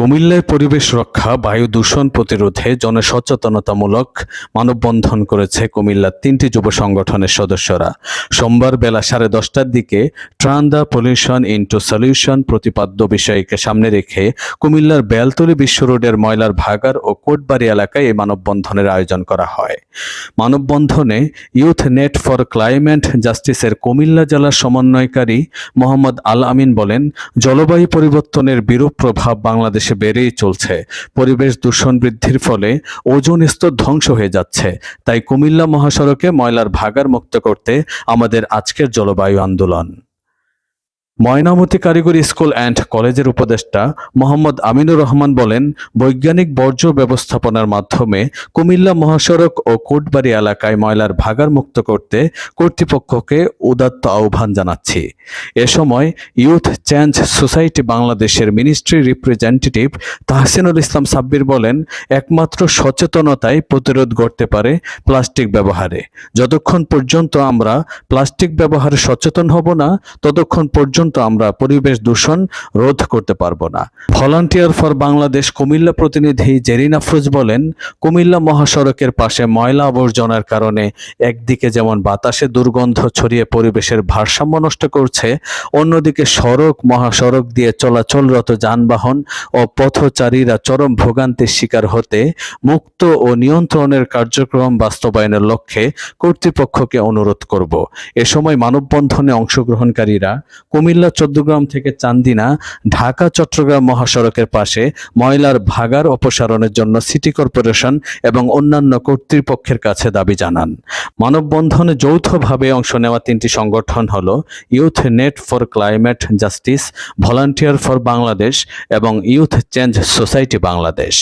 কুমিল্লায় পরিবেশ রক্ষা, বায়ু দূষণ প্রতিরোধে জনসচেতনতামূলক মানববন্ধন করেছে কুমিল্লার তিনটি যুব সংগঠনের সদস্যরা। সোমবার বেলা সাড়ে দশটার দিকে turn the pollution into solution প্রতিপাদ্য বিষয়কে সামনে রেখে কুমিল্লার বেলতলি বিশ্ব রোডের ময়লার ভাগার ও কোটবাড়ি এলাকায় এই মানববন্ধনের আয়োজন করা হয়। মানববন্ধনে ইউথ নেট ফর ক্লাইমেট জাস্টিসের কুমিল্লা জেলার সমন্বয়কারী মোহাম্মদ আল আমিন বলেন, জলবায়ু পরিবর্তনের বিরূপ প্রভাব বাংলাদেশে বেড়েই চলছে। পরিবেশ দূষণ বৃদ্ধির ফলে ওজন স্তর ধ্বংস হয়ে যাচ্ছে। তাই কুমিল্লা মহাসড়কে ময়লার ভাগার মুক্ত করতে আমাদের আজকের জলবায়ু আন্দোলন। ময়নামতি কারিগরি স্কুল অ্যান্ড কলেজের উপদেষ্টা মোহাম্মদ আমিনুর রহমান বলেন, বৈজ্ঞানিক বর্জ্য ব্যবস্থাপনার মাধ্যমে কুমিল্লা মহাসড়ক ও কোটবাড়ি এলাকায় ময়লার ভাগার মুক্ত করতে কর্তৃপক্ষকে উদাত্ত আহ্বান জানাচ্ছি। এ সময় ইউথ চেঞ্জ সোসাইটি বাংলাদেশের মিনিস্ট্রি রিপ্রেজেন্টেটিভ তাহসিনুল ইসলাম সাব্বির বলেন, একমাত্র সচেতনতাই প্রতিরোধ করতে পারে প্লাস্টিক ব্যবহারে। যতক্ষণ পর্যন্ত আমরা প্লাস্টিক ব্যবহারে সচেতন হব না, ততক্ষণ পর্যন্ত আমরা পরিবেশ দূষণ রোধ করতে পারব না। ভলান্টিয়ার ফর বাংলাদেশ কুমিল্লা প্রতিনিধি জেরিন আফরোজ বলেন, কুমিল্লা মহাসড়কের পাশে ময়লা আবর্জনার কারণে একদিকে যেমন বাতাসে দুর্গন্ধ ছড়িয়ে পরিবেশের ভারসাম্য নষ্ট করছে, অন্যদিকে সড়ক, মহাসড়ক দিয়ে চলাচলরত যানবাহন ও পথচারীরা চরম ভোগান্তির শিকার হতে মুক্ত ও নিয়ন্ত্রণের কার্যক্রম বাস্তবায়নের লক্ষ্যে কর্তৃপক্ষকে অনুরোধ করব। এ সময় মানববন্ধনে অংশগ্রহণকারীরা কুমিল্লা চৌদ্দগ্রাম থেকে চান্দিনা, ঢাকা, চট্টগ্রাম মহাসড়কের পাশে ময়লার ভাগার অপসারণের জন্য সিটি কর্পোরেশন এবং অন্যান্য কর্তৃপক্ষের কাছে দাবি জানান। মানববন্ধনে যৌথভাবে অংশ নেওয়া তিনটি সংগঠন হল youth net for climate justice, volunteer for Bangladesh এবং ইউথ চেঞ্জ সোসাইটি বাংলাদেশ।